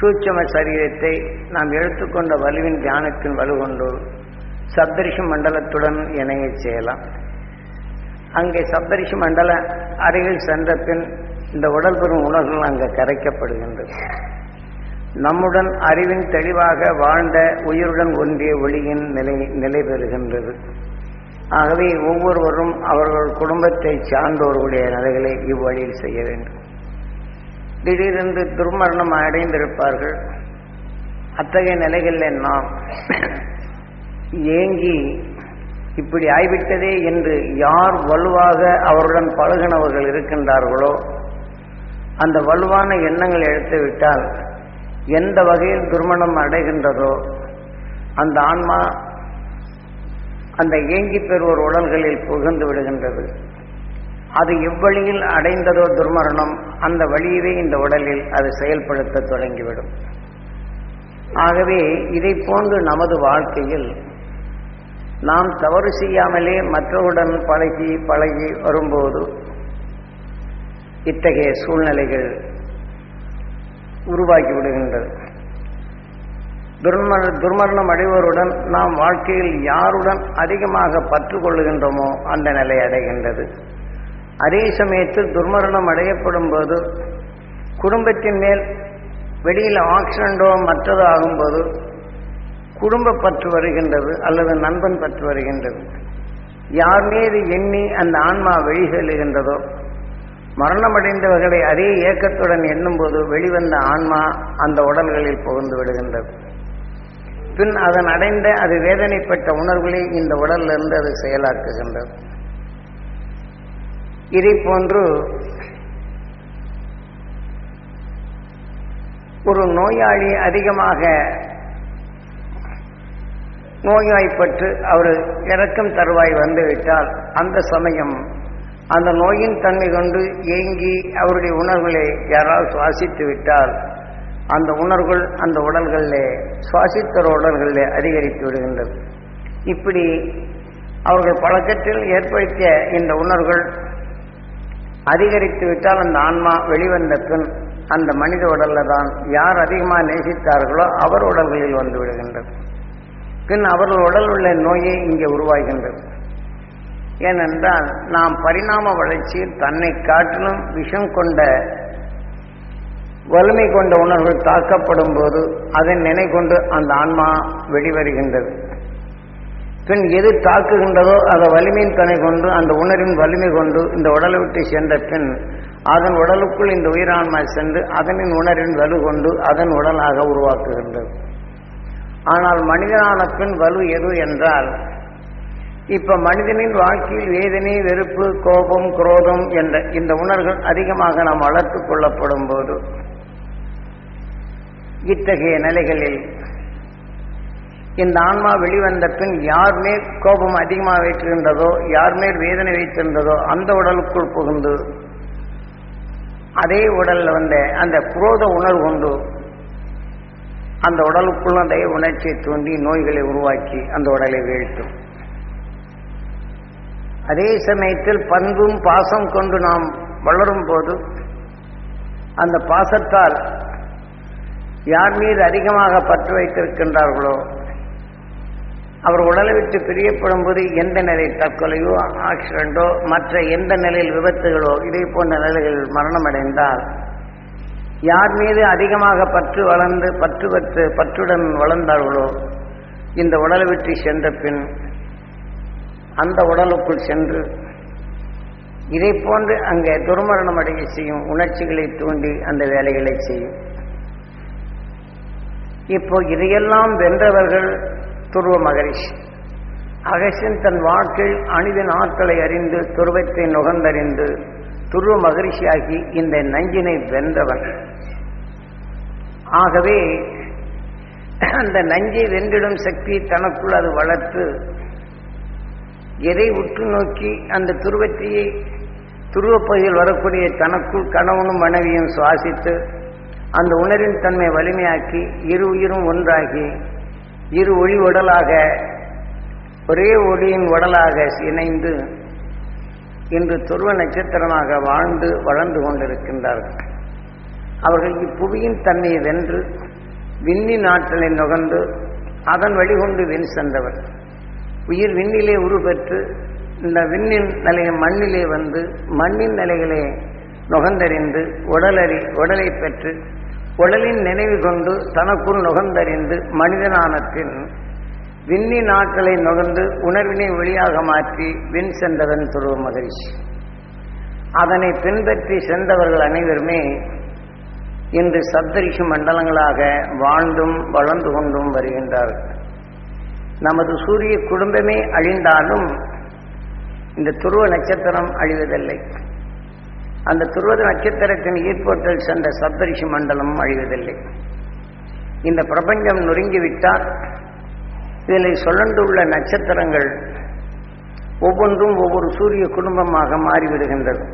சூட்சம சரீரத்தை நாம் எடுத்துக்கொண்ட வலுவின் தியானத்தின் வலு கொண்டு சப்தரிஷி மண்டலத்துடன் இணைய செய்யலாம். அங்கே சப்தரிஷி மண்டல அருகில் சென்ற பின் இந்த உடல் பெறும் உணர்வுகள் அங்கே கரைக்கப்படுகின்றது. நம்முடன் அறிவின் தெளிவாக வாழ்ந்த உயிருடன் ஒன்றிய ஒளியின் நிலை நிலை பெறுகின்றது. ஆகவே ஒவ்வொருவரும் அவர்கள் குடும்பத்தை சார்ந்தோர்களுடைய நிலைகளை இவ்வழியில் செய்ய வேண்டும். திடீரென்று துர்மரணம் அடைந்திருப்பார்கள். அத்தகைய நிலைகளில் நாம் ஏங்கி இப்படி ஆய்விட்டதே என்று யார் வலுவாக அவருடன் பழகினவர்கள் இருக்கின்றார்களோ அந்த வலுவான எண்ணங்களை எடுத்துவிட்டால் எந்த வகையில் துர்மணம் அடைகின்றதோ அந்த ஆன்மா அந்த ஏங்கி பெறுவோர் உடல்களில் புகுந்து விடுகின்றது. அது எவ்வழியில் அடைந்ததோ துர்மரணம் அந்த வழியவே இந்த உடலில் அது செயல்படுத்த தொடங்கிவிடும். ஆகவே இதை போன்று நமது வாழ்க்கையில் நாம் தவறு செய்யாமலே மற்றவுடன் பழகி பழகி வரும்போது இத்தகைய சூழ்நிலைகள் உருவாக்கி விடுகின்றது. துர்மர துர்மரணம் அடைவோருடன் நாம் வாழ்க்கையில் யாருடன் அதிகமாக பற்று கொள்ளுகின்றோமோ அந்த நிலை அடைகின்றது. அதே சமயத்தில் துர்மரணம் அடையப்படும் போது குடும்பத்தின் மேல் வெளியில் ஆக்சிடென்டோ மற்றதோ ஆகும்போது குடும்ப பற்று வருகின்றது அல்லது நண்பன் பற்று வருகின்றது. யார் மீது எண்ணி அந்த ஆன்மா வெளி செல்லுகின்றதோ மரணமடைந்தவர்களை அதே ஏக்கத்துடன் எண்ணும்போது வெளிவந்த ஆன்மா அந்த உடல்களில் புகுந்து விடுகின்றது. பின் அதன் அடைந்த அது வேதனைப்பட்ட உணர்வுகளை இந்த உடலிலிருந்து அது செயலாக்குகின்றது. இதை போன்று ஒரு நோயாளி அதிகமாக நோய்வாய்ப்பட்டு அவர் இறக்கும் தருவாய் வந்துவிட்டால் அந்த சமயம் அந்த நோயின் தன்மை கொண்டு ஏங்கி அவருடைய உணர்வுகளை யாராவது சுவாசித்து விட்டால் அந்த உணர்வுகள் அந்த உடல்களிலே சுவாசித்தர உடல்களிலே அதிகரித்து விடுகின்றது. இப்படி அவர்கள் பழக்கத்தில் ஏற்படுத்திய இந்த உணர்வுகள் அதிகரித்து விட்டால் அந்த ஆன்மா வெளிவந்த பின் அந்த மனித உடல்ல தான் யார் அதிகமாக நேசித்தார்களோ அவர் உடல்களில் வந்து விடுகின்றது. பின் அவர்கள் உடல் உள்ள நோயை இங்கே உருவாகின்றது. ஏனென்றால் நாம் பரிணாம வளர்ச்சியில் தன்னை காட்டிலும் விஷம் கொண்ட வலிமை கொண்ட உணர்வுகள் தாக்கப்படும் போது அதன் நினை கொண்டு அந்த ஆன்மா வெளிவருகின்றது. பின் எது தாக்குகின்றதோ அதை வலிமையின் தனை கொண்டு அந்த உணர்வின் வலிமை கொண்டு இந்த உடலை விட்டு சென்ற பின் அதன் உடலுக்குள் இந்த உயிரான்மா சென்று அதனின் உணர்வின் வலு கொண்டு அதன் உடலாக உருவாக்குகின்றது. ஆனால் மனிதனான பின் வலு எது என்றால் இப்ப மனிதனின் வாழ்க்கையில் வேதனை வெறுப்பு கோபம் குரோதம் என்ற இந்த உணர்வுகள் அதிகமாக நாம் வளர்த்து கொள்ளப்படும் போது இத்தகைய நிலைகளில் இந்த ஆன்மா வெளிவந்த பின் யார் மேல் கோபம் அதிகமாக வைத்திருந்ததோ யார் மேல் வேதனை வைத்திருந்ததோ அந்த உடலுக்குள் புகுந்து அதே உடலில் வந்த அந்த குரோத உணர்வு கொண்டு அந்த உடலுக்குள்ள அதே உணர்ச்சியை தூண்டி நோய்களை உருவாக்கி அந்த உடலை வீழ்த்தும். அதே சமயத்தில் பண்பும் பாசம் கொண்டு நாம் வளரும் போது அந்த பாசத்தால் யார் மீது அதிகமாக பற்று வைத்திருக்கின்றார்களோ அவர் உடலை விட்டு பிரியப்படும் போது எந்த நிலை தற்கொலையோ ஆக்சிடென்டோ மற்ற எந்த நிலையில் விபத்துகளோ இதே போன்ற நிலைகளில் மரணமடைந்தால் யார் மீது அதிகமாக பற்று வளர்ந்து பற்று பற்று பற்றுடன் வளர்ந்தார்களோ இந்த உடலை விட்டு சென்ற பின் அந்த உடலுக்குள் சென்று இதை போன்று அங்கே துர்மரணம் அடைய செய்யும் உணர்ச்சிகளை தூண்டி அந்த வேலைகளை செய்யும். இப்போ இதையெல்லாம் வென்றவர்கள் துருவ மகரிஷி. அகசியன் தன் வாழ்க்கையில் அணிவின் ஆட்களை அறிந்து துருவத்தை நுகர்ந்தறிந்து துருவ மகரிஷியாகி இந்த நஞ்சினை வென்றவன். ஆகவே அந்த நஞ்சை வென்றிடும் சக்தி தனக்குள் அது வளர்த்து எதை உற்று நோக்கி அந்த துருவத்தையை துருவப்பகுதியில் வரக்கூடிய தனக்குள் கணவனும் மனைவியும் சுவாசித்து அந்த உணரின் தன்மை வலிமையாக்கி இரு உயிரும் ஒன்றாகி இரு ஒளி உடலாக ஒரே ஒளியின் உடலாக இணைந்து இன்று துருவ நட்சத்திரமாக வாழ்ந்து வளர்ந்து கொண்டிருக்கின்றார்கள். அவர்கள் இப்புவியின் தன்மையை வென்று விண்ணின் ஆற்றலை நுகர்ந்து அதன் வழிகொண்டு விண் சென்றவர். உயிர் விண்ணிலே உருபெற்று இந்த விண்ணின் நிலையை மண்ணிலே வந்து மண்ணின் நிலைகளே நுகர்ந்தறிந்து உடலறி உடலை பெற்று உடலின் நினைவு கொண்டு தனக்குள் நுகர்ந்தறிந்து மனிதனான பின் நாட்களை நுகர்ந்து உணர்வினை வெளியாக மாற்றி விண் சென்றவன் துருவ மகிழ்ச்சி அதனை பின்பற்றி சென்றவர்கள் அனைவருமே இன்று சப்தரிஷி மண்டலங்களாக வாழ்ந்தும் வளர்ந்து கொண்டும் வருகின்றார்கள். நமது சூரிய குடும்பமே அழிந்தாலும் இந்த துருவ நட்சத்திரம் அழிவதில்லை. அந்த துருவ நட்சத்திரத்தின் ஈர்ப்போட்டல் சென்ற சப்தரிஷி மண்டலம் அழிவதில்லை. இந்த பிரபஞ்சம் நொறுங்கிவிட்டால் இதில் சொல்லண்டுள்ள நட்சத்திரங்கள் ஒவ்வொன்றும் ஒவ்வொரு சூரிய குடும்பமாக மாறிவிடுகின்றது.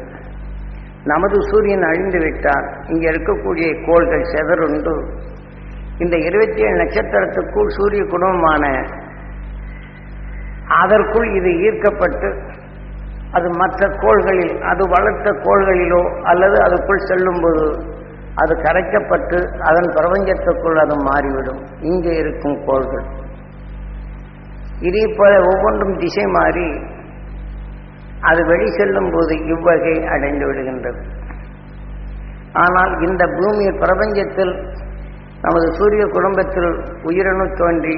நமது சூரியன் அழிந்து விட்டால் இங்கே இருக்கக்கூடிய கோள்கள் செதறுண்டு இந்த இருபத்தி ஏழு நட்சத்திரத்துக்குள் சூரிய குடும்பமான அதற்குள் இது ஈர்க்கப்பட்டு அது மற்ற கோள்களில் அது வளர்த்த கோள்களிலோ அல்லது அதுக்குள் செல்லும்போது அது கரைக்கப்பட்டு அதன் பிரபஞ்சத்துக்குள் அது மாறிவிடும். இங்கே இருக்கும் கோள்கள். இதே போல ஒவ்வொன்றும் திசை மாறி அது வெளி செல்லும் போது இவ்வகை அடைந்து விடுகின்றது. ஆனால் இந்த பூமி பிரபஞ்சத்தில் நமது சூரிய குடும்பத்தில் உயிரணு தோன்றி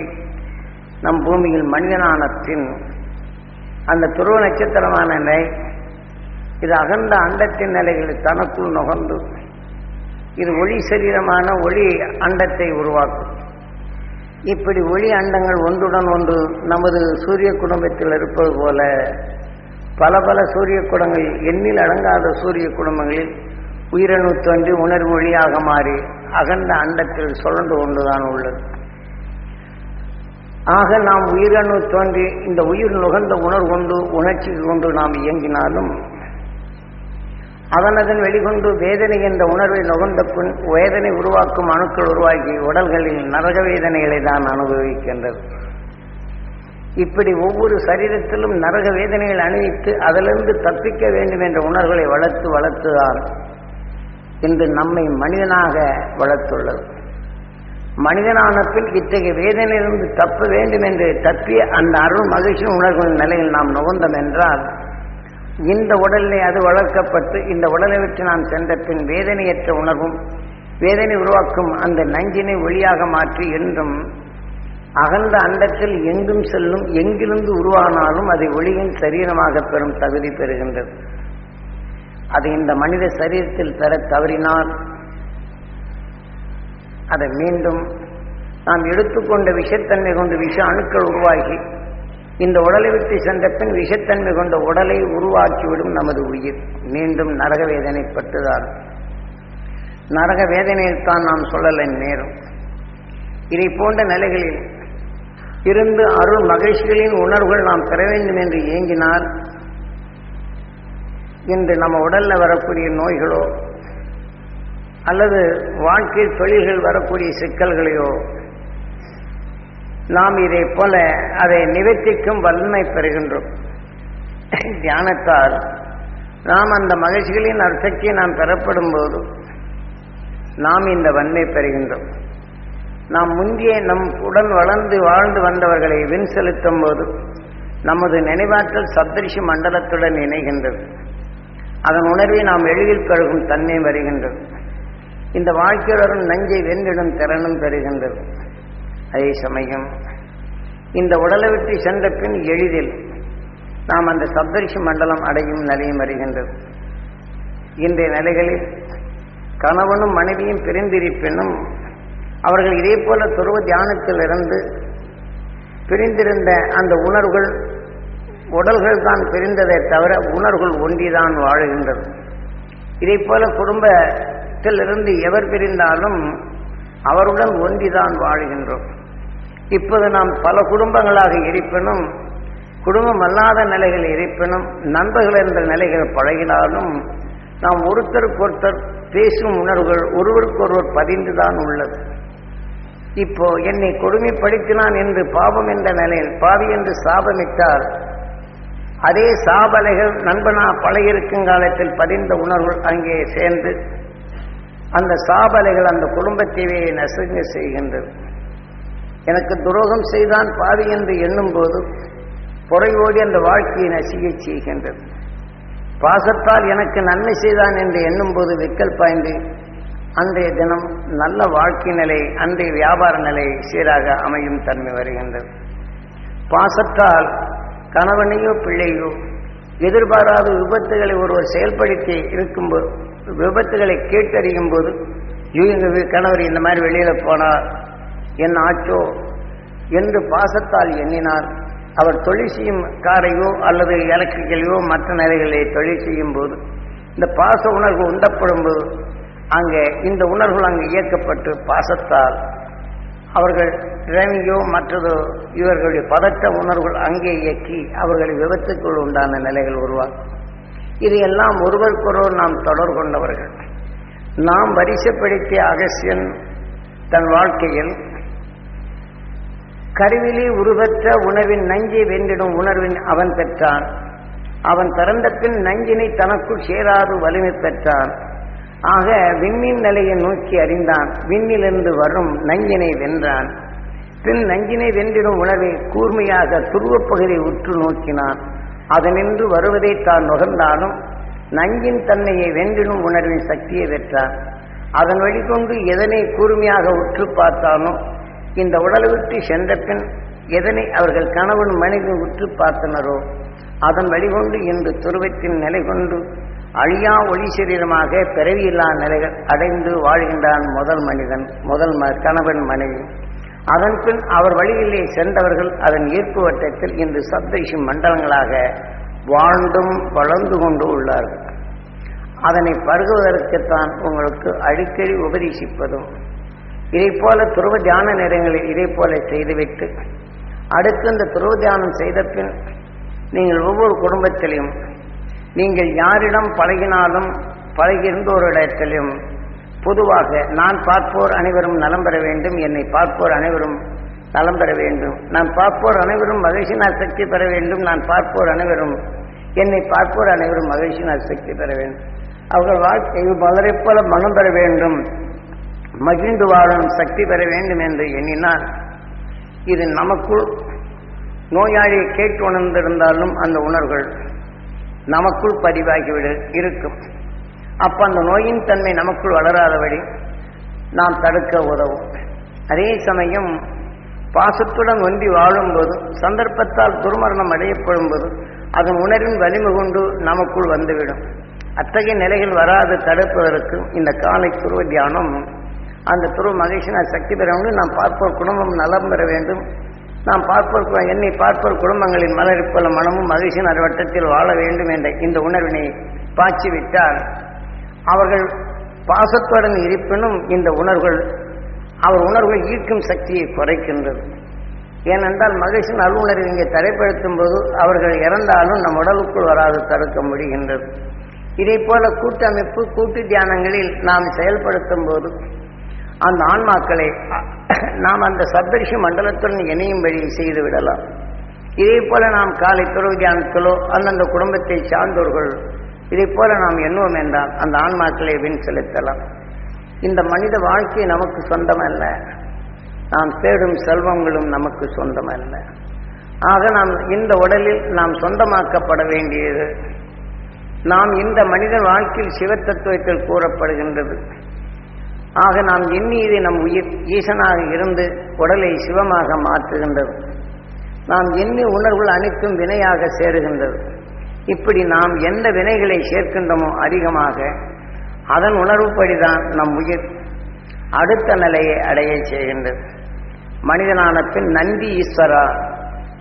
நம் பூமியில் மனிதனானத்தின் அந்த துருவ நட்சத்திரமான நிலை இது அகண்ட அண்டத்தின் நிலைகளில் தனக்குள் நுகர்ந்து இது ஒளி சரீரமான ஒளி அண்டத்தை உருவாக்கும். இப்படி ஒளி அண்டங்கள் ஒன்றுடன் ஒன்று நமது சூரிய குடும்பத்தில் இருப்பது போல பல பல சூரிய குடங்கள் எண்ணில் அடங்காத சூரிய குடும்பங்களில் உயிரணு தோன்றி உணர்வு மாறி அகண்ட அண்டத்தில் சுழன்று கொண்டுதான் உள்ளது. ஆக நாம் உயிரணு தோன்றி இந்த உயிர் நுகர்ந்த உணர்வு கொண்டு உணர்ச்சி கொண்டு நாம் இயங்கினாலும் அதனதன் வெளிகொண்டு வேதனை என்ற உணர்வை நுகர்ந்த பின் வேதனை உருவாக்கும் அணுக்கள் உருவாகி உடல்களில் நரக வேதனைகளை தான் அனுபவிக்கின்றது. இப்படி ஒவ்வொரு சரீரத்திலும் நரக வேதனைகள் அணிவித்து அதிலிருந்து தப்பிக்க வேண்டும் என்ற உணர்வுகளை வளர்த்து வளர்த்துதான் இன்று நம்மை மனிதனாக வளர்த்துள்ளது. மனிதனான பின் இத்தகைய வேதனையிலிருந்து தப்ப வேண்டும் என்று தப்பிய அந்த அருள் மகிழ்ச்சியும் உணர்வுகளின் நிலையில் நாம் நுகர்ந்தோம் என்றால் இந்த உடலிலே அது வளர்க்கப்பட்டு இந்த உடலை விட்டு நாம் சென்ற பின் வேதனையற்ற உணர்வும் வேதனை உருவாக்கும் அந்த நஞ்சினை ஒளியாக மாற்றி என்றும் அகந்த அண்டத்தில் எங்கும் செல்லும் எங்கிருந்து உருவானாலும் அதை ஒளியின் சரீரமாக பெறும் தகுதி பெறுகின்றது. அதை இந்த மனித சரீரத்தில் பெற தவறினால் அதை மீண்டும் நாம் எடுத்துக்கொண்ட விஷத்தன்மை கொண்டு விஷ அணுக்கள் உருவாகி இந்த உடலை விட்டு சென்ற பின் விஷத்தன்மை கொண்ட உடலை உருவாக்கிவிடும் நமது உயிர். மீண்டும் நரக வேதனைப்பட்டுதான் நரக வேதனையைத்தான் நாம் சொல்லலை நேரும். இதை போன்ற நிலைகளில் இருந்து அருள் மகிழ்ச்சிகளின் உணர்வுகள் நாம் பெற வேண்டும் என்று ஏங்கினால் இன்று நம்ம உடல்ல வரக்கூடிய நோய்களோ அல்லது வாழ்க்கை தொழில்கள் வரக்கூடிய சிக்கல்களையோ நாம் இதை போல அதை நிவர்த்திக்கும் வல்லமை பெறுகின்றோம். தியானத்தால் நாம் அந்த மகிழ்ச்சிகளின் அர்த்தத்தை நாம் பெறப்படும் போது நாம் இந்த வன்மை பெறுகின்றோம். நாம் முந்திய நம் உடன் வளர்ந்து வாழ்ந்து வந்தவர்களை வின் செலுத்தும் போது நமது நினைவாற்றல் சப்தரிஷி மண்டலத்துடன் இணைகின்றது. அதன் உணர்வை நாம் எளிதில் பெருகும் தன்மை வருகின்றது. இந்த வாழ்க்கையுடன் நஞ்சை வென்றிடும் திறனும் பெறுகின்றது. அதே சமயம் இந்த உடலை விட்டு சென்ற பின் எளிதில் நாம் அந்த சப்தரிஷி மண்டலம் அடையும் நிலையும் வருகின்றது. இன்றைய நிலைகளில் கணவனும் மனைவியும் பிரிந்திருப்பினும் அவர்கள் இதே போல துருவ தியானத்தில் இருந்து பிரிந்திருந்த அந்த உணர்வுகள் உடல்கள் தான் பிரிந்ததை தவிர உணர்வுகள் ஒன்றிதான் வாழுகின்றது. இதே போல குடும்ப இருந்து எவர் பிரிந்தாலும் அவருடன் ஒன்றிதான் வாழ்கின்றோம். இப்போது நாம் பல குடும்பங்களாக இருப்பினும் குடும்பம் அல்லாத நிலைகள் இருப்பினும் நண்பர்கள் என்ற நிலைகள் பழகினாலும் நாம் ஒருத்தருக்கு ஒருத்தர் பேசும் உணர்வுகள் ஒருவருக்கொருவர் பதிந்துதான் உள்ளது. இப்போ என்னை கொடுமைப்படுத்தினான் என்று பாவம் என்ற நிலையில் பாவி என்று சாபமிட்டால் அதே சாபலைகள் நண்பனா பழகிருக்கும் காலத்தில் பதிந்த உணர்வுகள் அங்கே சேர்ந்து அந்த சாபலைகள் அந்த குடும்பத்தையே நசுங்க செய்கின்றது. எனக்கு துரோகம் செய்தான் பாவி என்று எண்ணும் போது புறையோடி அந்த வாழ்க்கையை நசிய செய்கின்றது. பாசத்தால் எனக்கு நன்மை செய்தான் என்று எண்ணும் போது விக்கல் பாய்ந்து அன்றைய தினம் நல்ல வாழ்க்கை நிலை அன்றைய வியாபார நிலை சீராக அமையும் தன்மை வருகின்றது. பாசத்தால் கணவனையோ பிள்ளையோ எதிர்பாராத விபத்துகளை ஒருவர் செயல்படுத்தி இருக்கும்போது விபத்துகளை கேட்டறியும் போது யூ வீ- கணவர் இந்த மாதிரி வெளியில போனார் என்ன ஆச்சோ என்று பாசத்தால் எண்ணினார். அவர் தொழில் செய்யும் காரையோ அல்லது எலக்ட்ரிக்கலையோ மற்ற நிலைகளை தொழில் செய்யும் போது இந்த பாச உணர்வு உண்டப்படும் போது அங்கே இந்த உணர்வுகள் அங்கு இயக்கப்பட்டு பாசத்தால் அவர்கள் டிரைவிங்கோ மற்றதோ இவர்களுடைய பதட்ட உணர்வுகள் அங்கே இயக்கி அவர்களை விபத்துக்குள் உண்டான நிலைகள் உருவாகும் இதையெல்லாம் ஒருவருக்கொருவர் நாம் தொடர் கொண்டவர்கள். நாம் வரிசைப்படுத்திய அகசியன் தன் வாழ்க்கையில் கருவிலே உருவற்ற உணவின் நஞ்சை வென்றிடும் உணர்வின் அவன் பெற்றான். அவன் பிறந்த பின் நஞ்சினை தனக்குள் சேராது வலிமை பெற்றான். ஆக விண்ணின் நிலையை நோக்கி அறிந்தான். விண்ணிலிருந்து வரும் நஞ்சினை வென்றான். பின் நஞ்சினை வென்றிடும் உணவை கூர்மையாக துருவப் பகுதியை உற்று நோக்கினான். அதனின்று வருவதை தான் நுகர்ந்தாலும் நஞ்சின் தன்மையை வென்றிடும் உணர்வின் சக்தியை பெற்றான். அதன் வழிகொண்டு எதனை கூர்மையாக உற்று பார்த்தானோ இந்த உடலை விட்டு சென்ற பின் எதனை அவர்கள் கணவன் மனைவி உற்று பார்த்தனரோ அதன் வழிகொண்டு இன்று துருவத்தின் நிலை கொண்டு அழியா ஒளி சரீரமாக பிறவியில்லா நிலைகள் அடைந்து வாழ்கின்றான் முதல் மனிதன் முதல் ம கணவன் மனைவி. அதன் பின் அவர் வழியிலே சென்றவர்கள் அதன் ஈர்ப்பு வட்டத்தில் இன்று சப்தரிஷி மண்டலங்களாக வாழ்ந்தும் வளர்ந்து கொண்டு உள்ளார்கள். அதனை பருகுவதற்குத்தான் உங்களுக்கு அடிக்கடி உபதேசிப்பதும் இதை போல துருவ தியான நேரங்களில் இதை போல செய்துவிட்டு அடுத்து இந்த துருவ தியானம் செய்த பின் நீங்கள் ஒவ்வொரு குடும்பத்திலையும் நீங்கள் யாரிடம் பழகினாலும் பழகியிருந்தோரிடத்திலும் பொதுவாக நான் பார்ப்போர் அனைவரும் நலம் பெற வேண்டும் என்னை பார்ப்போர் அனைவரும் நலம் பெற வேண்டும். நான் பார்ப்போர் அனைவரும் மகிழ்ச்சினால் சக்தி பெற வேண்டும் நான் பார்ப்போர் அனைவரும் என்னை பார்ப்போர் அனைவரும் மகிழ்ச்சினால் சக்தி பெற வேண்டும். அவர்கள் வாழ்க்கை பலரைப் போல மனம் பெற வேண்டும் மகிழ்ந்து வாழும் சக்தி பெற வேண்டும் என்று எண்ணினால் இது நமக்குள் நோயாளியை கேட்டு உணர்ந்திருந்தாலும் அந்த உணர்வுகள் நமக்குள் பதிவாகிவிட இருக்கும். அப்ப அந்த நோயின் தன்மை நமக்குள் வளராதபடி நாம் தடுக்க உதவும். அதே சமயம் பாசத்துடன் ஒன்றி வாழும்போது சந்தர்ப்பத்தால் துர்மரணம் அடையப்படும் போது அதன் உணர்வின் வலிமை கொண்டு நமக்குள் வந்துவிடும். அத்தகைய நிலைகள் வராது தடுப்பதற்கு இந்த காலை துருவ தியானம் அந்த துருவ மகிழ்ச்சினால் சக்தி பெற வேண்டும் நாம் பார்ப்போம் குடும்பம் நலம் பெற வேண்டும். நாம் பார்ப்போர் என்னை பார்ப்போர் குடும்பங்களின் மலர் போல மனமும் மகிழ்ச்சியின் அறுவட்டத்தில் வாழ வேண்டும் என்ற இந்த உணர்வினை பாய்ச்சி விட்டால் அவர்கள் பாசத்துடன் இருப்பினும் இந்த உணர்வுகள் அவர் உணர்வுகள் ஈர்க்கும் சக்தியை குறைக்கின்றது. ஏனென்றால் மகிழ்ச்சியின் அலுவலர் இங்கே தடைப்படுத்தும் போது அவர்கள் இறந்தாலும் நம் உடலுக்குள் வராது தடுக்க முடிகின்றது. இதே போல கூட்டமைப்பு கூட்டு தியானங்களில் நாம் செயல்படுத்தும் போது அந்த ஆன்மாக்களை நாம் அந்த சப்தரிஷி மண்டலத்துடன் இணையும்படி செய்து விடலாம். இதே போல நாம் காலை துறவு தியானத்திலோ அந்தந்த குடும்பத்தை சார்ந்தோர்கள் இதை போல நாம் எண்ணுவோம் என்றால் அந்த ஆன்மாக்களை வின் செலுத்தலாம். இந்த மனித வாழ்க்கை நமக்கு சொந்தமல்ல. நாம் தேடும் செல்வங்களும் நமக்கு சொந்தமல்ல. ஆக நாம் இந்த உடலில் நாம் சொந்தமாக்கப்பட வேண்டியது. நாம் இந்த மனித வாழ்க்கையில் சிவத்தத்துவத்தில் கூறப்படுகின்றது. ஆக நாம் எண்ணியது நம் உயிர் ஈசனாக இருந்து உடலை சிவமாக மாற்றுகின்றது. நாம் எண்ணி உணர்வுகள் அனைத்தும் வினையாக சேருகின்றது. இப்படி நாம் எந்த வினைகளை சேர்க்கின்றோமோ அதிகமாக அதன் உணர்வுப்படிதான் நம் உயிர் அடுத்த நிலையை அடைய செய்கின்றது. மனிதனான பின் நந்தி ஈஸ்வரா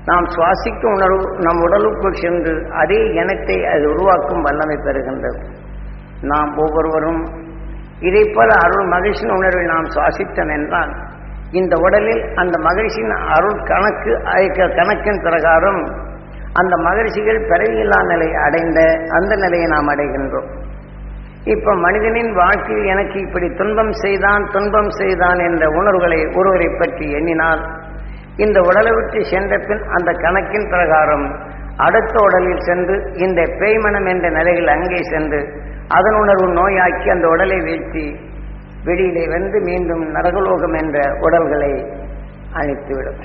நாம் சுவாசிக்கும் உணர்வு நம் உடலுக்குள் சென்று அதே இனத்தை அது உருவாக்கும் வல்லமை பெறுகின்றது. நாம் ஒவ்வொருவரும் இதை போல அருள் மகிழ்ச்சியின் உணர்வில் நாம் சுவாசித்தோம் என்றால் இந்த உடலில் அந்த மகிழ்ச்சியின் அருள் கணக்கு அழைக்க- கணக்கின் பிரகாரம் அந்த மகிழ்ச்சிகள் பிறவியில்லா நிலை அடைந்த அந்த நிலையை நாம் அடைகின்றோம். இப்ப மனிதனின் வாழ்க்கையில் எனக்கு இப்படி துன்பம் செய்தான் துன்பம் செய்தான் என்ற உணர்வுகளை ஒருவரை பற்றி எண்ணினால் இந்த உடலை விட்டு சென்ற பின் அந்த கணக்கின் பிரகாரம் அடுத்த உடலில் சென்று இந்த பேய்மனம் என்ற நிலையில் அங்கே சென்று அதன் உணர்வு நோயாக்கி அந்த உடலை வீழ்த்தி வெளியிலே வந்து மீண்டும் நரகலோகம் என்ற உடல்களை அழித்துவிடும்.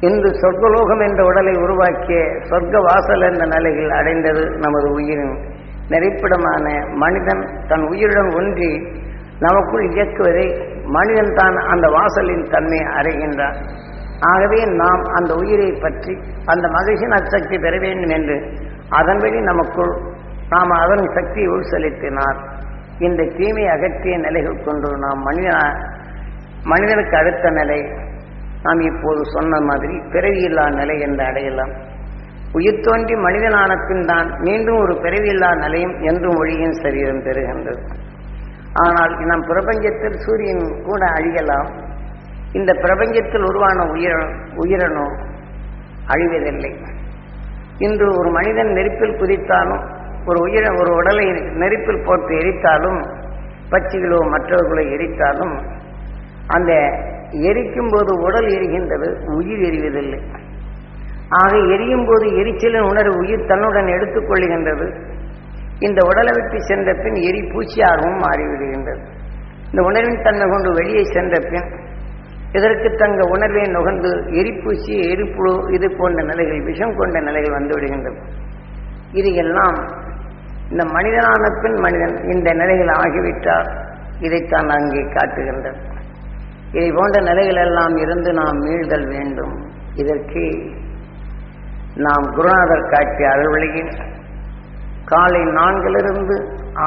இன்று சொர்க்கலோகம் என்ற உடலை உருவாக்கிய சொர்க்க வாசல் என்ற நிலையில் அடைந்தது நமது உயிரின் நெறிப்பிடமான மனிதன். தன் உயிருடன் ஒன்றி நமக்குள் இயக்குவதை மனிதன் தான் அந்த வாசலின் தன்மை அடைகின்றான். ஆகவே நாம் அந்த உயிரை பற்றி அந்த மகிழ்ச்சி நற்சக்தி பெற வேண்டும் என்று அதன்படி நமக்குள் நாம் அதன் சக்தியை உள்செலுத்தினால் இந்த தீமை அகற்றிய நிலைகள் கொண்டு நாம் மனித மனிதனுக்கு அடுத்த நிலை நாம் இப்போது சொன்ன மாதிரி பிறவியில்லா நிலை என்று அடையலாம். உயிர் தோன்றி மனிதனான பின் தான் மீண்டும் ஒரு பிறவியில்லா நிலையும் என்றும் ஒழியும் சரீரம் பெறுகின்றது. ஆனால் நம் பிரபஞ்சத்தில் சூரியன் கூட அழியலாம். இந்த பிரபஞ்சத்தில் உருவான உயிர உயிரனோ அழிவதில்லை. இன்று ஒரு மனிதன் நெருப்பில் குதித்தாலும் ஒரு உயிர ஒரு உடலை நெருப்பில் போட்டு எரித்தாலும் பச்சிகளோ மற்றவர்களோ எரித்தாலும் அந்த எரிக்கும் போது உடல் எரிகின்றது உயிர் எரிவதில்லை. ஆக எரியும் போது எரிச்சலின் உணர்வு உயிர் தன்னுடன் எடுத்துக்கொள்கின்றது இந்த உடலை விட்டு சென்ற பின் எரி பூச்சியாகவும் மாறிவிடுகின்றது. இந்த உணர்வின் தன்மை கொண்டு வெளியே சென்ற பின் இதற்கு தங்க உணர்வை நுகர்ந்து எரிப்பூசி எரிப்புழு இது போன்ற நிலைகள் விஷம் கொண்ட நிலைகள் வந்துவிடுகின்றது இது எல்லாம் இந்த மனிதனான பின் மனிதன் இந்த நிலைகள் ஆகிவிட்டால் இதைத்தான் அங்கே காட்டுகின்றது. இதை போன்ற நிலைகள் எல்லாம் இருந்து நாம் மீள்தல் வேண்டும். இதற்கு நாம் குருநாதர் காட்சி அருள்வழியில் காலை நான்கிலிருந்து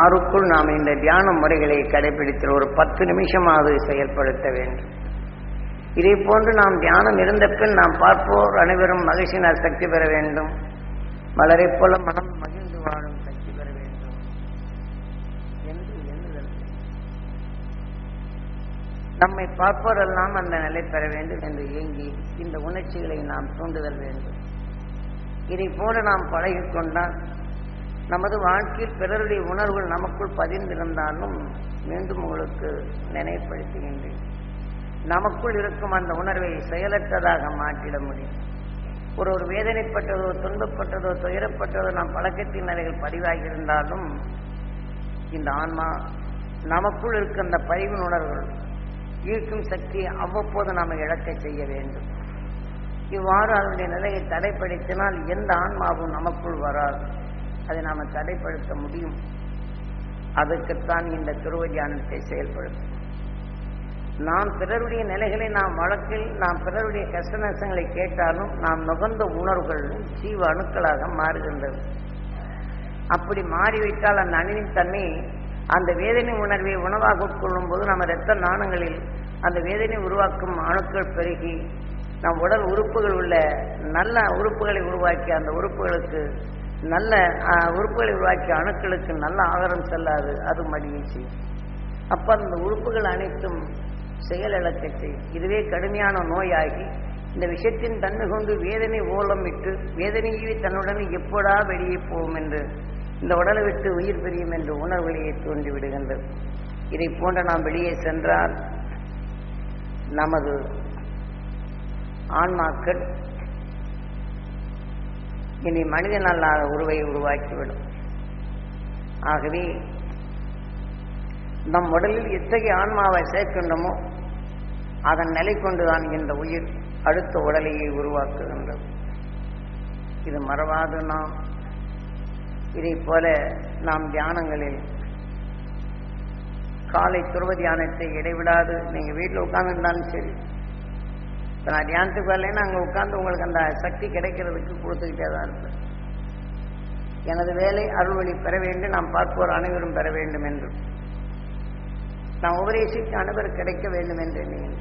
ஆறுக்குள் நாம் இந்த தியான முறைகளை கடைபிடித்து ஒரு பத்து நிமிஷமாவது செயல்படுத்த வேண்டும். இதை போன்று நாம் தியானம் இருந்த பின் நாம் பார்ப்போர் அனைவரும் மகிழ்ச்சியினால் சக்தி பெற வேண்டும். மலரைப் போல மனம் மகிழ்ந்து வாழும் சக்தி பெற வேண்டும். என்று எண்ணுதல். நம்மை பார்ப்போரெல்லாம் அந்த நிலை பெற வேண்டும் என்று ஏங்கி இந்த உணர்ச்சிகளை நாம் தூண்டுதல் வேண்டும். இதை போல நாம் பழகி கொண்டால் நமது வாழ்க்கையில் பிறருடைய உணர்வுகள் நமக்குள் பதிந்திருந்தாலும் மீண்டும் உங்களுக்கு நினைவுபடுத்துகின்றேன். நமக்குள் இருக்கும் அந்த உணர்வை செயலற்றதாக மாற்றிட முடியும். ஒரு ஒரு வேதனைப்பட்டதோ துன்பப்பட்டதோ துயரப்பட்டதோ நாம் பழக்கத்தின் நிலைகள் பதிவாகியிருந்தாலும் இந்த ஆன்மா நமக்குள் இருக்க அந்த பதிவின் உணர்வுகள் ஈர்க்கும் சக்தியை அவ்வப்போது நாம் இழக்க செய்ய வேண்டும். இவ்வாறு அதனுடைய நிலையை தடைப்படுத்தினால் எந்த ஆன்மாவும் நமக்குள் வராது. அதை நாம் தடைப்படுத்த முடியும். அதற்குத்தான் இந்த துருவ தியானத்தை செயல்படுத்தும். நாம் பிறருடைய நிலைகளை நாம் வழக்கில் நாம் பிறருடைய கஷ்ட நஷ்டங்களை கேட்டாலும் நாம் நுகர்ந்த உணர்வுகள் ஜீவ அணுக்களாக மாறுகின்றது. அப்படி மாறிவிட்டால் அந்த அணுவின் தன்மை அந்த வேதனை உணர்வை உணவாக உட்கொள்ளும் போது நம்ம இரத்த நாணங்களில் அந்த வேதனை உருவாக்கும் அணுக்கள் பெருகி நம் உடல் உறுப்புகள் உள்ள நல்ல உறுப்புகளை உருவாக்கி அந்த உறுப்புகளுக்கு நல்ல உறுப்புகளை உருவாக்கிய அணுக்களுக்கு நல்ல ஆதாரம் செல்லாது அது மடியை செய்யும். அப்ப அந்த உறுப்புகள் அனைத்தும் செயலிழக்க செய்யும் இதுவே கடுமையான நோயாகி இந்த விஷயத்தின் தன்மை கொண்டு வேதனை ஓலமிட்டு வேதனையை தன்னுடன் எப்படா வெளியே போவோம் என்று இந்த உடலை விட்டு உயிர் பிரியும் என்று உணர்வுகளையே தோன்றி விடுகின்றது. இதை போன்ற நாம் வெளியே சென்றால் நமது ஆன்மாக்கள் இனி மனிதன் அல்லாத உருவை உருவாக்கிவிடும். ஆகவே நம் உடலில் எத்தகைய ஆன்மாவை சேர்க்கின்றோமோ அதன் நிலை கொண்டுதான் இந்த உயிர் அடுத்த உடலையை உருவாக்குகின்றது. இது மறவாது நாம். இதை போல நாம் தியானங்களில் காலை துருவ தியானத்தை இடைவிடாது. நீங்க வீட்டில் உட்கார்ந்துருந்தாலும் சரி. இப்போ நான் தியானத்துக்கு வரலன்னா அங்கே உட்கார்ந்து உங்களுக்கு அந்த சக்தி கிடைக்கிறதுக்கு கொடுத்துக்கிட்டே தான் இருப்பேன். எனது வேலை அருள்வழி பெற வேண்டும். நாம் பார்ப்போர் அனைவரும் பெற வேண்டும் என்று. நான் உபதேசிக்கு அனைவரும் கிடைக்க வேண்டும் என்று எண்ணுகிறேன்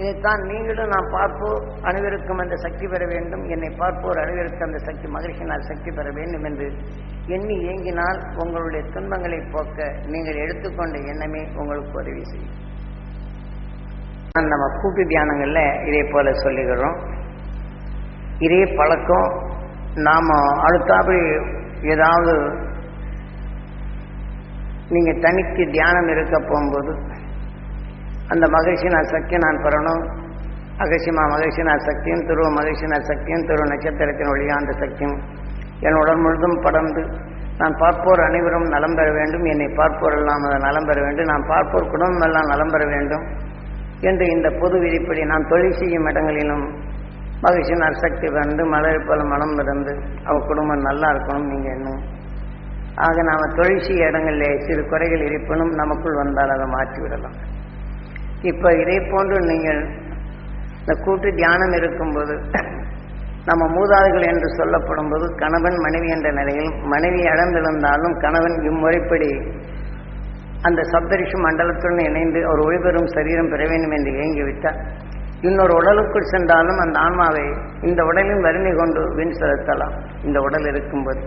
இதைத்தான் நீங்களும் நான் பார்ப்போர் அனைவருக்கும் அந்த சக்தி பெற வேண்டும். என்னை பார்ப்போர் அனைவருக்கு அந்த சக்தி மகிழ்ச்சியினால் சக்தி பெற வேண்டும் என்று எண்ணி ஏங்கினால் உங்களுடைய துன்பங்களை போக்க நீங்கள் எடுத்துக்கொண்ட எண்ணமே உங்களுக்கு உதவி செய்யும். நம்ம கூட்டு தியானங்களில் இதே போல சொல்லுகிறோம் இதே பழக்கம் நாம் அடுத்தாப்படி ஏதாவது நீங்கள் தனிக்கு தியானம் இருக்க போகும்போது அந்த மகிழ்ச்சினா சக்தி நான் பெறணும் அகசிமா மகிழ்ச்சினா சக்தியும் துருவ மகிழ்ச்சினா சக்தியும் துருவ நட்சத்திரத்தின் ஒளியா அந்த சக்தியும். என் உடல் முழுதும் படர்ந்து நான் பார்ப்போர் அனைவரும் நலம் பெற வேண்டும் என்னை பார்ப்போர் எல்லாம் அதை நலம் பெற வேண்டும் நான் பார்ப்போர் குடும்பம் எல்லாம் நலம் பெற வேண்டும் என்று இந்த பொது விதிப்படி நான் தொழில் செய்யும் இடங்களிலும் மகிழ்ச்சியின் சக்தி வந்து மலர் போல மனம் இருந்து அவ குடும்பம் நல்லா இருக்கணும் நீங்கள் என்ன ஆக நாம் தொழில் செய்ய சிறு குறைகள் இருப்பினும் நமக்குள் வந்தால் அதை மாற்றி விடலாம் இப்போ இதே போன்று நீங்கள் இந்த கூட்டு தியானம் இருக்கும்போது நம்ம மூதாதுகள் என்று சொல்லப்படும் போது கணவன் மனைவி என்ற நிலையில் மனைவி இழந்திருந்தாலும் கணவன் இம்முறைப்படி அந்த சப்தரிஷி மண்டலத்துடன் இணைந்து ஒரு ஒளிபெறும் சரீரம் பெற வேண்டும் என்று இயங்கிவிட்டார் இன்னொரு உடலுக்குள் சென்றாலும் அந்த ஆன்மாவை இந்த உடலின் வறுமை கொண்டு வின் செலுத்தலாம். இந்த உடல் இருக்கும்போது.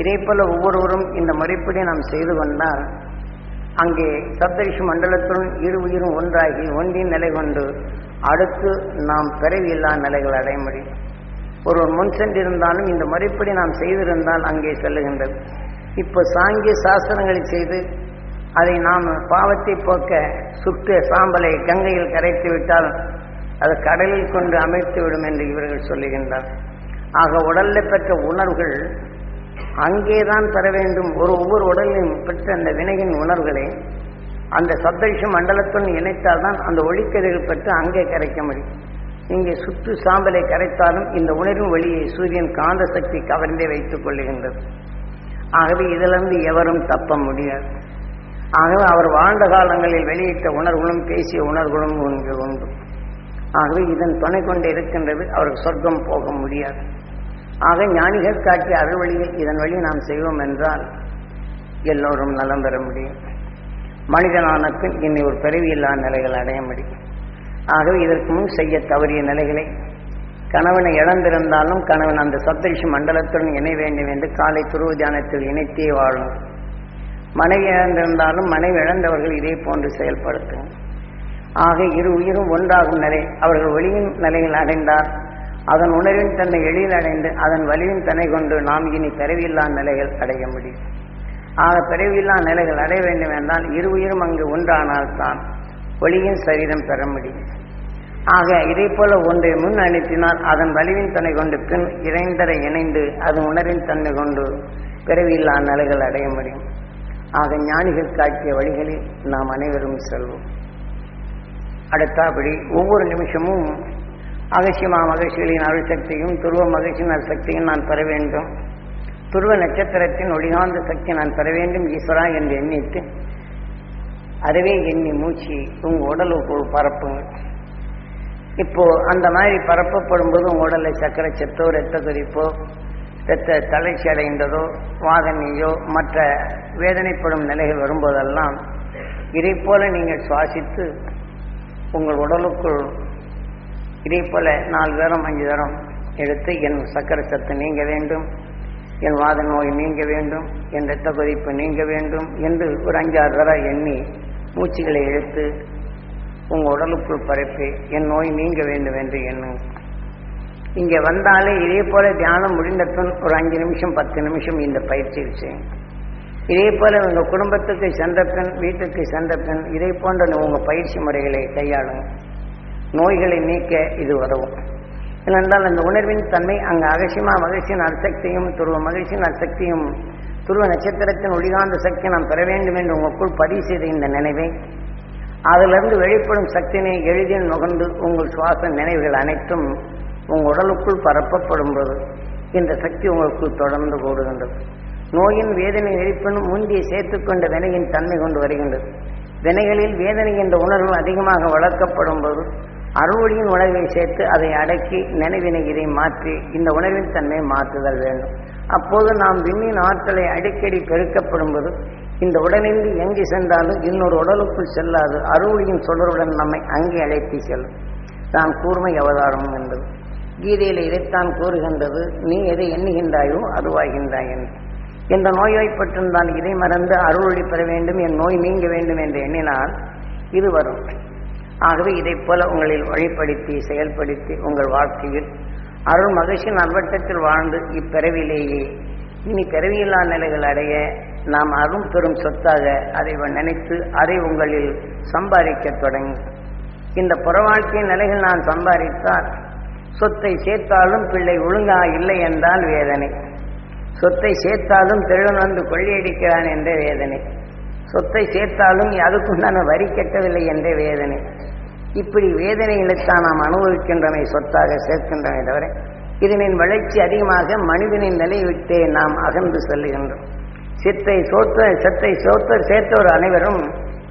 இதே போல ஒவ்வொருவரும் இந்த முறைப்படி நாம் செய்து கொண்டால் அங்கே சப்தரிஷி மண்டலத்துடன் இரு உயிரும் ஒன்றாகி ஒன்றின் நிலை கொண்டு அடுத்து நாம் பிறவியில்லா நிலைகள் அடைய முடியும். ஒருவர் முன் சென்றிருந்தாலும் இந்த முறைப்படி நாம் செய்திருந்தால் அங்கே செல்லுகின்றது. இப்போ சாங்கிய சாஸ்திரங்களை செய்து அதை நாம் பாவத்தை போக்க சுட்டு சாம்பலை கங்கையில் கரைத்து விட்டால் அது கடலில் கொண்டு அமைத்து விடும் என்று இவர்கள் சொல்லுகின்றார். ஆக உடலில் பெற்ற உணர்வுகள் அங்கேதான் பெற வேண்டும். ஒரு ஒவ்வொரு உடலிலும் பெற்ற அந்த வினையின் உணர்வுகளை அந்த சப்தரிஷ மண்டலத்துடன் இணைத்தால்தான் அந்த ஒளிக்கதிர்கள் பெற்று அங்கே கரைக்க முடியும். இங்கே சுற்று சாம்பலை கரைத்தாலும் இந்த உணர்வின் வழியை சூரியன் காந்த சக்தி கவர்ந்தே வைத்துக் கொள்ளுகின்றது. ஆகவே இதிலிருந்து எவரும் தப்ப முடியாது. ஆகவே அவர் வாழ்ந்த காலங்களில் வெளியிட்ட உணர்வுகளும் பேசிய உணர்வுகளும் ஒன்று உண்டு. ஆகவே இதன் துணை கொண்டு இருக்கின்றது அவருக்கு சொர்க்கம் போக முடியாது. ஆக ஞானிகள் காட்டிய அருள் வழியில் இதன் வழி நாம் செய்வோம் என்றால் எல்லோரும் நலம் பெற முடியும். மனிதனான பின் இன்னை ஒரு பிறவியில்லா நிலைகள் அடைய முடியும். ஆகவே இதற்கு முன் செய்ய தவறிய நிலைகளை கணவனை இழந்திருந்தாலும் கணவன் அந்த சப்தரிஷி மண்டலத்துடன் இணை வேண்டும் என்று காலை துருவ தியானத்தில் இணைத்தே வாழும். மனைவி இழந்திருந்தாலும் மனைவி இழந்தவர்கள் இதே போன்று செயல்படுத்தும். ஆக இரு உயிரும் ஒன்றாகும் நிலை அவர்கள் ஒளியின் நிலையில் அடைந்தார். அதன் உணர்வின் தன்னை எளியில் அடைந்து அதன் வலியின் தன்னை கொண்டு நாம் இனி பிறவியில்லா நிலைகள் அடைய முடியும். ஆக பிறவியில்லா நிலைகள் அடைய வேண்டும் என்றால் இரு உயிரும் அங்கு ஒன்றானால்தான் ஒளியின் சரீரம் பெற முடியும். ஆக இதை போல ஒன்றை முன் அனுப்பினால் அதன் வலிவின் தன்னை கொண்டு பின் இறைந்தரை இணைந்து அதன் உணர்வின் தன்னை கொண்டு பிறவியில்லா நிலைகள் அடைய முடியும். ஆக ஞானிகள் காட்டிய வழிகளில் நாம் அனைவரும் செல்வோம். அடுத்தபடி ஒவ்வொரு நிமிஷமும் அகசியமா மகிழ்ச்சிகளின் அருள் சக்தியும் துருவ மகிழ்ச்சியின் அருள் சக்தியும் நான் பெற வேண்டும். துருவ நட்சத்திரத்தின் ஒளிகாந்த சக்தி நான் பெற வேண்டும் ஈஸ்வரா என்று எண்ணிட்டு அதுவே எண்ணி மூச்சு உங்க உடலுக்குள் பரப்புங்க இப்போ அந்த மாதிரி பரப்பப்படும் போது உங்க உடல்ல சக்கரை செத்தோ ரத்த கொதிப்போ ரத்த தளர்ச்சி அடைந்ததோ வாதனையோ மற்ற வேதனைப்படும் நிலைகள் வரும்போதெல்லாம் இதை போல நீங்கள் சுவாசித்து உங்கள் உடலுக்குள் இதே போல நாலு தரம் அஞ்சு தரம் எடுத்து என் சக்கரை சத்து நீங்க வேண்டும் என் வாத நோய் நீங்க வேண்டும் என் இரத்த கொதிப்பு நீங்க வேண்டும் என்று ஒரு அஞ்சாறு தரம் எண்ணி மூச்சுகளை இழுத்து உங்கள் உடலுக்குள் பரப்பி என் நோய் நீங்க வேண்டும் என்று எண்ணுங்க இங்கே வந்தாலே இதே போல தியானம் முடிந்த பின் ஒரு அஞ்சு நிமிஷம் பத்து நிமிஷம் இந்த பயிற்சியில் செய்யும் இதே போல உங்கள் குடும்பத்துக்கு சென்ற பின் வீட்டுக்கு சென்ற பின் இதே போன்ற உங்கள் பயிற்சி முறைகளை கையாளுங்க. நோய்களை நீக்க இது உதவும். ஏனென்றால் அந்த உணர்வின் தன்மை அங்கு அகசிமா மகிழ்ச்சியின் அர்த்தத்தையும் துருவ மகிழ்ச்சியின் அர்த்தத்தையும் துருவ நட்சத்திரத்தின் ஒளிகாந்த சக்தி நாம் பெற வேண்டும் என்று உங்களுக்குள் பதிவு செய்த இந்த நினைவை. அதிலிருந்து வெளிப்படும் சக்தியினை எளிதில் நுகர்ந்து உங்கள் சுவாச நினைவுகள் அனைத்தும் உங்கள் உடலுக்குள் பரப்பப்படும் போது இந்த சக்தி உங்களுக்குள் தொடர்ந்து கூடுகின்றது. நோயின் வேதனை எரிப்பினும் முந்தியை சேர்த்துக்கொண்ட வினையின் தன்மை கொண்டு வருகின்றது. வினைகளில் வேதனை என்ற உணர்வு அதிகமாக வளர்க்கப்படும் போது அறுவழியின் உணர்வை சேர்த்து அதை அடக்கி நினைவினை இதை மாற்றி இந்த உணர்வின் தன்மையை மாற்றுதல் வேண்டும். அப்போது நாம் விண்ணின் ஆற்றலை அடிக்கடி பெருக்கப்படும் போது இந்த உடலின்றி எங்கு சென்றாலும் இன்னொரு உடலுக்குள் செல்லாது. அருளியின் தொடருடன் நம்மை அங்கே அழைத்து செல்லும். தான் கூர்மை அவதாரம் என்பது. கீதையில் இதைத்தான் கூறுகின்றது. நீ எதை எண்ணுகின்றாயோ அதுவாகின்றாய் என்று. இந்த நோய்வாய்ப்பட்டிருந்தால் இதை மறந்து அருளொளி பெற வேண்டும் என் நோய் நீங்க வேண்டும் என்று எண்ணினால் இது வரும். ஆகவே இதைப் போல உங்களில் வழிப்படுத்தி செயல்படுத்தி உங்கள் வாழ்க்கையில் அருள் மகிழ்ச்சி நல்வட்டத்தில் வாழ்ந்து இப்பிறவிலேயே இனி பிறவியில்லா நிலைகள் அடைய நாம் அரும் பெறும் சொத்தாக அதை நினைத்து அதை உங்களில் சம்பாதிக்க தொடங்கி. இந்த புற வாழ்க்கையின் நிலைகள் நான் சம்பாதித்தால் சொத்தை சேர்த்தாலும் பிள்ளை ஒழுங்கா இல்லை என்றால் வேதனை. சொத்தை சேர்த்தாலும் திருடன் வந்து கொள்ளையடிக்கிறான் என்ற வேதனை. சொத்தை சேர்த்தாலும் அதுக்குண்டான வரி கட்டவில்லை என்ற வேதனை. இப்படி வேதனைகளைத்தான் நாம் அனுபவிக்கின்றமை சொத்தாக சேர்க்கின்றனை தவிர இதனின் வளர்ச்சி அதிகமாக மனிதனின் நிலை விட்டே நாம் அகன்று செல்லுகின்றோம். சித்தை சோத்த செத்தை சோத்த சேர்த்தவர் அனைவரும்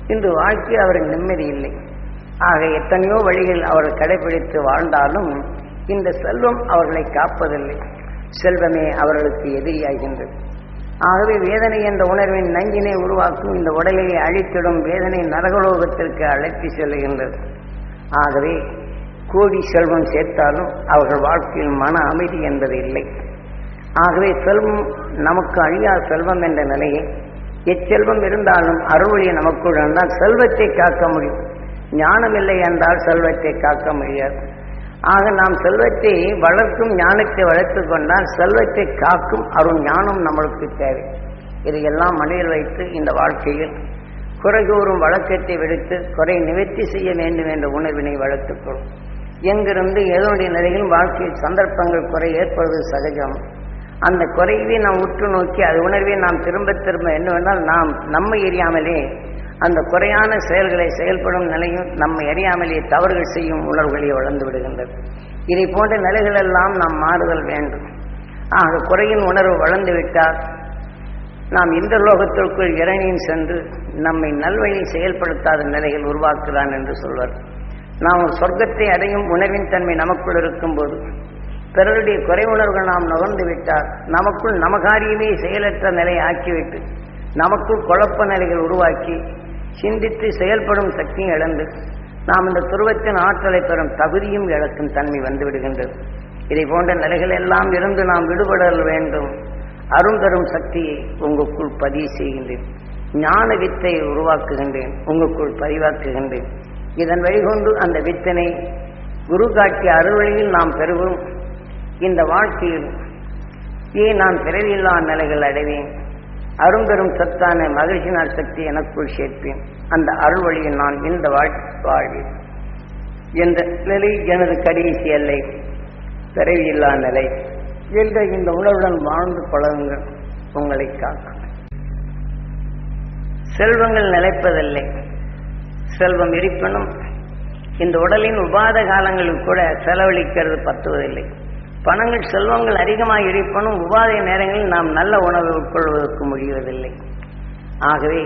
இன்று வாழ்க்கை அவரின் நிம்மதி இல்லை. ஆக எத்தனையோ வழிகள் அவர் கடைபிடித்து வாழ்ந்தாலும் இந்த செல்வம் அவர்களை காப்பதில்லை. செல்வமே அவர்களுக்கு எதிரியாகின்றது. ஆகவே வேதனை என்ற உணர்வின் நஞ்சினை உருவாக்கும் இந்த உடலை அழித்திடும் வேதனை நரகலோகத்திற்கு அழைத்து செல்கின்றது ஆகவே கோடி செல்வம் சேர்த்தாலும் அவர்கள் வாழ்க்கையில் மன அமைதி என்பது இல்லை. ஆகவே செல்வம் நமக்கு அழியா செல்வம் என்ற நிலையை எச்செல்வம் இருந்தாலும் அருள்வழியை நமக்குள் இருந்தால் செல்வத்தை காக்க முடியும். ஞானம் இல்லை என்றால் செல்வத்தை காக்க முடியாது. ஆக நாம் செல்வத்தை வளர்க்கும் ஞானத்தை வளர்த்து கொண்டால் செல்வத்தை காக்கும் அருள் ஞானம் நம்மளுக்கு தேவை. இதையெல்லாம் மனதில் வைத்து இந்த வாழ்க்கையில் குறைகூறும் வழக்கத்தை விடுத்து குறை நிவர்த்தி செய்ய வேண்டும் என்ற உணர்வினை வளர்த்துக்கொள். எங்கிருந்து எதனுடைய நிலையில் வாழ்க்கையில் சந்தர்ப்பங்கள் குறை ஏற்படுவது சகஜம். அந்த குறைவை நாம் உற்று நோக்கி அது உணர்வை நாம் திரும்ப திரும்ப என்னவென்றால் நாம் நம்மை எரியாமலே அந்த குறையான செயல்களை செயல்படும் நிலையும் நம்மை அறியாமலே தவறுகள் செய்யும் உணர்வுகளை வளர்ந்து விடுகின்றது. இதை போன்ற நிலைகளெல்லாம் நாம் மாறுதல் வேண்டும். ஆக குறையின் உணர்வு வளர்ந்து விட்டால் நாம் இந்த லோகத்திற்குள் இறைனின் சென்று நம்மை நல்வழி செயல்படுத்தாத நிலைகள் உருவாக்குகிறான் என்று சொல்வார். நாம் சொர்க்கத்தை அடையும் உணவின் தன்மை நமக்குள் இருக்கும்போது பிறருடைய குறை உணர்வுகள் நாம் நுகர்ந்து விட்டால் நமக்குள் நமகாரியமே செயலற்ற நிலையை ஆக்கிவிட்டு நமக்குள் குழப்ப நிலைகள் உருவாக்கி சிந்தித்து செயல்படும் சக்தியும் இழந்து நாம் இந்த துருவத்தின் ஆற்றலை பெறும் தகுதியும் இழக்கும் தன்மை வந்துவிடுகின்றது. இதை போன்ற நிலைகள் எல்லாம் இருந்து நாம் விடுபடல் வேண்டும். அருந்தரும் சக்தியை உங்களுக்குள் பதிவு செய்கின்றேன். ஞான வித்தை உருவாக்குகின்றேன் உங்களுக்குள் பதிவாக்குகின்றேன். இதன் வழிகொண்டு அந்த வித்தனை குரு காட்டிய அறுவழியில் நாம் பெறுவோம். இந்த வாழ்க்கையில் ஏன் நான் பிறவியில்லா நிலைகள் அடைவேன்? அரும்பெரும் சத்தான மகிழ்ச்சினார் சக்தி எனக்குள் சேர்ப்பேன். அந்த அருள் வழியில் நான் இந்த வாழ்வேன். என்ற நிலை எனது கடைசி எல்லை பிறவியில்லா நிலை. என்ற இந்த உணர்வுடன் வாழ்ந்து பழகுங்கள். உங்களை காக்க. செல்வங்கள் நிலைப்பதில்லை. செல்வம் இருப்பினும் இந்த உடலின் உபாத காலங்களில் கூட செலவழிக்கிறது பத்துவதில்லை. பணங்கள் செல்வங்கள் அதிகமாக இருப்பனும் உபாதை நேரங்களில் நாம் நல்ல உணவு உட்கொள்வதற்கு முடிவதில்லை ஆகவே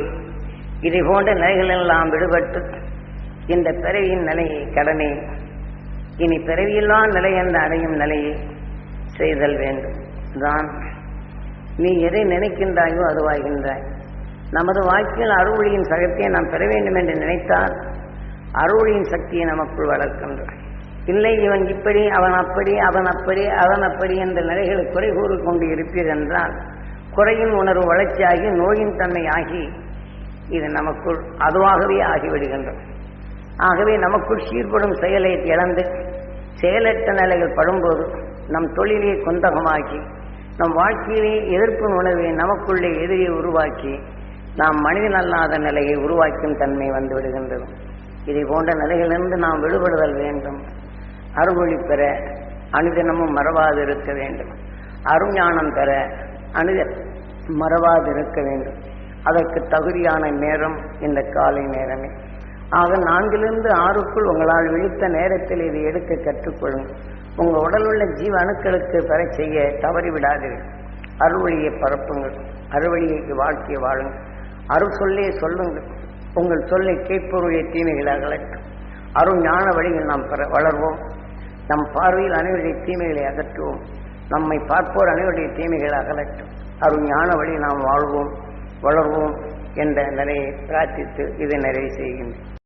இதை போன்ற நிலைகளெல்லாம் விடுபட்டு இந்த பிறவியின் நிலையை கடனை இனி பிறவியில்லா நிலை என்ற அடையும் நிலையை செய்தல் வேண்டும். தான் நீ எதை நினைக்கின்றாயோ அதுவாகின்றாய் நமது வாழ்க்கையில் அறுவழியின் சகத்தை நாம் பெற வேண்டும் என்று நினைத்தால் அறுவழியின் சக்தியை நமக்குள் வளர்க்கின்றாய். இல்லை இவன் இப்படி அவன் அப்படி அவன் அப்படி அவன் அப்படி என்ற நிலைகளை குறை கூறு கொண்டு இருப்பீர் என்றால் குறையின் உணர்வு வளர்ச்சியாகி நோயின் தன்மை ஆகி இது நமக்குள் அதுவாகவே ஆகிவிடுகின்றது. ஆகவே நமக்குள் சீர்படும் செயலை இழந்து செயலற்ற நிலைகள் படும்போது நம் தொழிலை குந்தகமாக்கி நம் வாழ்க்கையிலே எதிர்ப்பு உணர்வை நமக்குள்ளே எதிரியை உருவாக்கி நாம் மனிதன் அல்லாத நிலையை உருவாக்கும் தன்மை வந்து விடுகின்றது. இதை போன்ற நிலைகளிலிருந்து நாம் விடுபடுதல் வேண்டும். அருள்மொழி பெற அனுதினமும் மறவாது இருக்க வேண்டும். அருஞானம் பெற அனுத மறவாது இருக்க வேண்டும். அதற்கு தகுதியான நேரம் இந்த காலை நேரமே. ஆக நான்கிலிருந்து ஆறுக்குள் உங்களால் விழித்த நேரத்தில் இதை எடுக்க கற்றுக்கொள்ளும். உங்கள் உடல் உள்ள ஜீவ அணுக்களுக்கு பெற செய்ய தவறிவிடாதீர்கள். அருள்வழியை பரப்புங்கள். அறுவழியை வாழ்க்கையை வாழுங்கள். அருள் சொல்லே சொல்லுங்கள். உங்கள் சொல்லை கேட்பொருளை தீமைகளாக அகலட்டும். அருள் ஞான வழியில் நாம் பெற வளர்வோம். நம் பார்வையில் அனைவருடைய தீமைகளை அகற்றுவோம். நம்மை பார்ப்போர் அனைவருடைய தீமைகளை அகலட்டும். அருள் ஞான வழி நாம் வாழ்வோம் வளர்வோம் என்ற நிலையை பிரார்த்தித்து இதை நிறைவு செய்கின்றேன்